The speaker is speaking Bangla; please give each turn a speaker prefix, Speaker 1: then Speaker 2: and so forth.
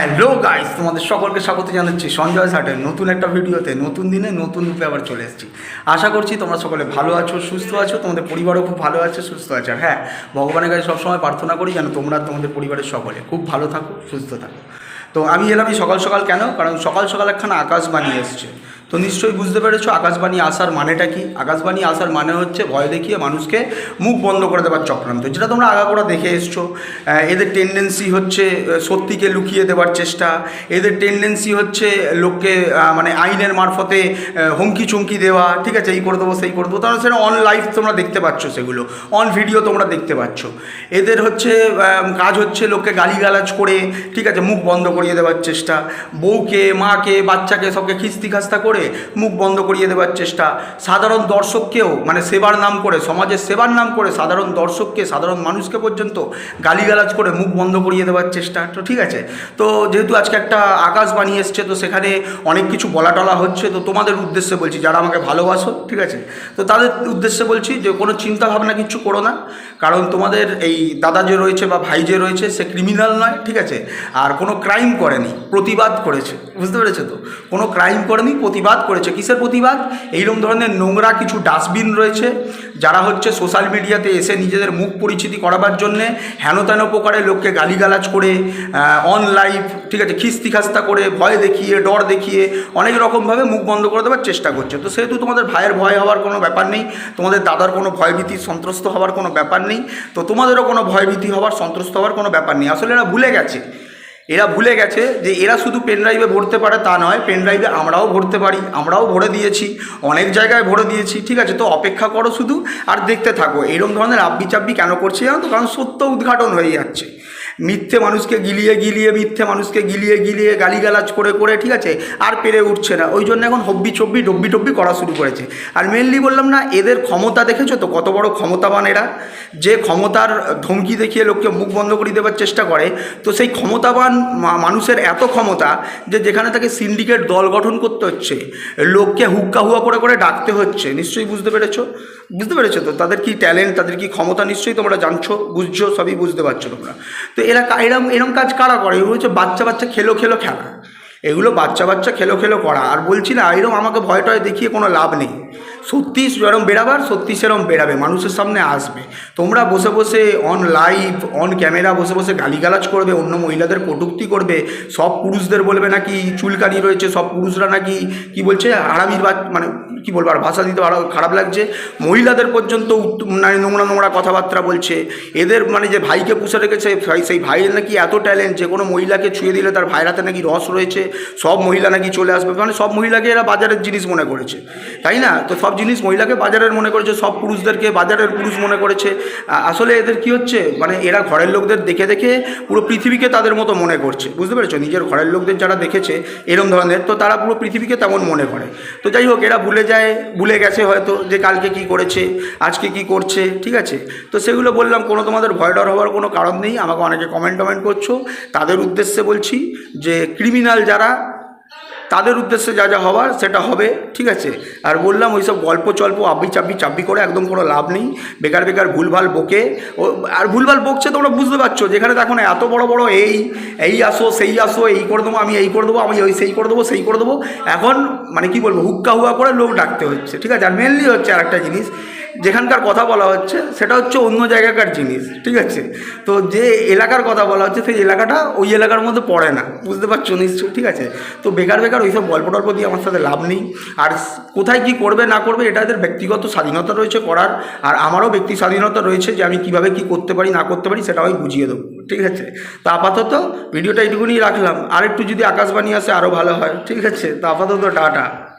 Speaker 1: হ্যালো গাইস তোমাদের সকলকে স্বাগত জানাচ্ছি সঞ্জয় সাটের নতুন একটা ভিডিওতে, নতুন দিনে নতুন রূপে আবার চলে এসেছি। আশা করছি তোমরা সকলে ভালো আছো, সুস্থ আছো, তোমাদের পরিবারও খুব ভালো আছে, সুস্থ আছে। হ্যাঁ ভগবানের কাছে সবসময় প্রার্থনা করি যেন তোমরা তোমাদের পরিবারের সকলে খুব ভালো থাকো, সুস্থ থাকো। তো আমি এলাম সকাল সকাল কেন? কারণ সকাল সকাল একখানা বানিয়ে এসছে। তো নিশ্চয়ই বুঝতে পেরেছ আকাশবাণী আসার মানেটা কি? আকাশবাণী আসার মানে হচ্ছে ভয় দেখিয়ে মানুষকে মুখ বন্ধ করে দেওয়ার চক্রান্ত। যেটা তোমরা আগাগোড়া দেখে এসছো। এদের টেন্ডেন্সি হচ্ছে সত্যিকে লুকিয়ে দেওয়ার চেষ্টা। এদের টেন্ডেন্সি হচ্ছে লোককে মানে আইনের মারফতে হুমকি চুমকি দেওয়া। ঠিক আছে, এই করে দেবো, সেই করে দেবো। তাহলে সেটা অন লাইভ তোমরা দেখতে পাচ্ছ সেগুলো। অন ভিডিও তোমরা দেখতে পাচ্ছ। এদের হচ্ছে কাজ হচ্ছে লোককে গালিগালাজ করে, ঠিক আছে, মুখ বন্ধ করিয়ে দেওয়ার চেষ্টা। বউকে, মাকে, বাচ্চাকে সবকে খিস্তি খাস্তা করে মুখ বন্ধ করিয়ে দেওয়ার চেষ্টা। সাধারণ দর্শককেও মানে সেবার নাম করে, সমাজের সেবার নাম করে সাধারণ দর্শককে, সাধারণ মানুষকে পর্যন্ত গালিগালাজ করে মুখ বন্ধ করিয়ে দেওয়ার চেষ্টা। তো ঠিক আছে। তো যেহেতু আজকে একটা আকাশবাণী এসছে, তো সেখানে অনেক কিছু বলা টলা হচ্ছে, তো তোমাদের উদ্দেশ্যে বলছি, যারা আমাকে ভালোবাসো, ঠিক আছে? তো তাদের উদ্দেশ্যে বলছি যে, কোনো চিন্তা ভাবনা কিচ্ছু করো না। কারণ তোমাদের এই দাদা যে রয়েছে বা ভাই যে রয়েছে, সে ক্রিমিনাল নয়, ঠিক আছে? আর কোনো ক্রাইম করেনি, প্রতিবাদ করেছে, বুঝতে পেরেছ তো? কোনো ক্রাইম করেনি, প্রতিবাদ করেছে। কিসের প্রতিবাদ? এইরকম ধরনের নোংরা কিছু ডাস্টবিন রয়েছে। যারা হচ্ছে সোশ্যাল মিডিয়াতে এসে নিজেদের মুখ পরিচিতি করাবার জন্যে হেন তেন প্রকারে লোককে গালিগালাজ করে অন লাইভ ঠিক আছে, খিস্তি খাস্তা করে, ভয় দেখিয়ে, ডর দেখিয়ে অনেক রকমভাবে মুখ বন্ধ করে দেওয়ার চেষ্টা করছে। তো সেহেতু তোমাদের ভাইয়ের ভয় হওয়ার কোনো ব্যাপার নেই, তোমাদের দাদার কোনো ভয়ভীতি, সন্ত্রস্ত হওয়ার কোনো ব্যাপার নেই, তো তোমাদেরও কোনো ভয়ভীতি হওয়ার, সন্ত্রস্ত হওয়ার কোনো ব্যাপার নেই। আসলে এরা ভুলে গেছে। এরা ভুলে গেছে যে এরা শুধু পেনড্রাইভে ভরতে পারে তা নয় পেনড্রাইভে আমরাও ভরতে পারি, আমরাও ভরে দিয়েছি, অনেক জায়গায় ভরে দিয়েছি, ঠিক আছে? তো অপেক্ষা করো শুধু আর দেখতে থাকো। এরকম ধরনের আব্বি চাব্বি কেন করছে জানো তো? কারণ সত্য উদ্ঘাটন হয়ে যাচ্ছে। মিথ্যে মানুষকে গিলিয়ে গিলিয়ে, মিথ্যে মানুষকে গিলিয়ে গিলিয়ে গালিগালাজ করে করে, ঠিক আছে? আর পেরে উঠছে না। ওই জন্য এখন হব্বি চব্বি ডব্বি টব্বি করা শুরু করেছে। আর মেনলি বললাম না, এদের ক্ষমতা দেখেছ তো? কত বড় ক্ষমতাবান এরা। যে ক্ষমতার ধমকি দেখিয়ে লোককে মুখ বন্ধ করে দেওয়ার চেষ্টা করে, তো সেই ক্ষমতাবান মানুষের এত ক্ষমতা যে যেখানে তাকে সিন্ডিকেট দল গঠন করতে হচ্ছে। লোককে হুক্কা হুয়া করে করে ডাকতে হচ্ছে। নিশ্চয়ই বুঝতে পেরেছ? বুঝতে পেরেছ তো? তাদের কি ট্যালেন্ট তাদের কি ক্ষমতা নিশ্চয়ই তোমরা জানছো, বুঝছ, সবই বুঝতে পারছ তোমরা। তো এরা এরকম এরম এরম কাজ কারা করে? এগুলো হচ্ছে বাচ্চা বাচ্চা খেলো খেলো খেলা। এগুলো বাচ্চা বাচ্চা খেলো খেলো করা। আর বলছি না, এরম আমাকে ভয় টয় দেখিয়ে কোনো লাভ নেই। সত্যি যেরম বেরাবার সত্যি সেরম বেরাবে মানুষের সামনে আসবে। তোমরা বসে বসে অন লাইভ অন ক্যামেরা বসে বসে গালিগালাজ করবে, অন্য মহিলাদের কটুক্তি করবে, সব পুরুষদের বলবে নাকি চুলকানি রয়েছে, সব পুরুষরা নাকি, কি বলছে আরামির বা মানে কি বলব, আর ভাষা দিতে আরও খারাপ লাগছে। মহিলাদের পর্যন্ত মানে নোংরা নোংরা কথাবার্তা বলছে। এদের মানে যে ভাইকে পুষে রেখেছে সেই ভাইয়ের নাকি এত ট্যালেন্ট যে কোনো মহিলাকে ছুঁয়ে দিলে তার ভাইরাতে নাকি রস রয়েছে, সব মহিলা নাকি চলে আসবে মানে সব মহিলাকে এরা বাজারের জিনিস মনে করেছে। তাই না? তো সব জিনিস মহিলাকে বাজারের মনে করেছে, সব পুরুষদেরকে বাজারের পুরুষ মনে করেছে। আসলে এদের কি হচ্ছে? মানে এরা ঘরের লোকদের দেখে দেখে পুরো পৃথিবীকে তাদের মতো মনে করছে। বুঝতে পেরেছ? নিজের ঘরের লোকদের যারা দেখেছে, এরম ধরনের, তো তারা পুরো পৃথিবীকে তেমন মনে করে। তো যাই হোক, এরা ভুলে যায়, ভুলে গেছে হয়তো যে কালকে কি করেছে, আজকে কি করছে, ঠিক আছে? তো সেগুলো বললাম, কোনো তোমাদের ভয় ডর হওয়ার কোনো কারণ নেই। আমাকে অনেকে কমেন্ট টমেন্ট করছ। তাদের উদ্দেশ্যে বলছি যে, ক্রিমিনাল যারা তাদের উদ্দেশ্যে যা যা হওয়ার সেটা হবে, ঠিক আছে? আর বললাম ওই সব গল্প চল্প, আব্বি চাব্বি চাব্বি করে একদম কোনো লাভ নেই। বেকার বেকার ভুলভাল বকে। ও, আর ভুলভাল বকছে তোমরা বুঝতে পারছ, যেখানে দেখো না, এত বড় বড় এই এই আসো, সেই আসো, এই করে দেবো, আমি এই করে দেবো, আমি ওই সেই করে দেবো, সেই করে দেবো। এখন মানে কি বলব, হুক্কা হুয়া করে লোক ডাকতে হচ্ছে, ঠিক আছে? আর মেনলি হচ্ছে আর একটা জিনিস যেখানকার কথা বলা হচ্ছে, সেটা হচ্ছে অন্য জায়গাকার জিনিস, ঠিক আছে? তো যে এলাকার কথা বলা হচ্ছে, সেই এলাকাটা ওই এলাকার মধ্যে পড়ে না, বুঝতে পারছ নিশ্চয় ঠিক আছে? তো বেকার বেকার ওইসব গল্প টল্প দিয়ে আমার সাথে লাভ নেই। আর কোথায় কি করবে, না করবে, এটা এদের ব্যক্তিগত স্বাধীনতা রয়েছে করার, আর আমারও ব্যক্তি স্বাধীনতা রয়েছে যে আমি কীভাবে কি করতে পারি, না করতে পারি, সেটা আমি বুঝিয়ে দেবো, ঠিক আছে? তো আপাতত ভিডিওটা এইটুকুনি রাখলাম। আর একটু যদি আকাশবাণী আসে আরও ভালো হয়, ঠিক আছে? তো আপাতত টাটা।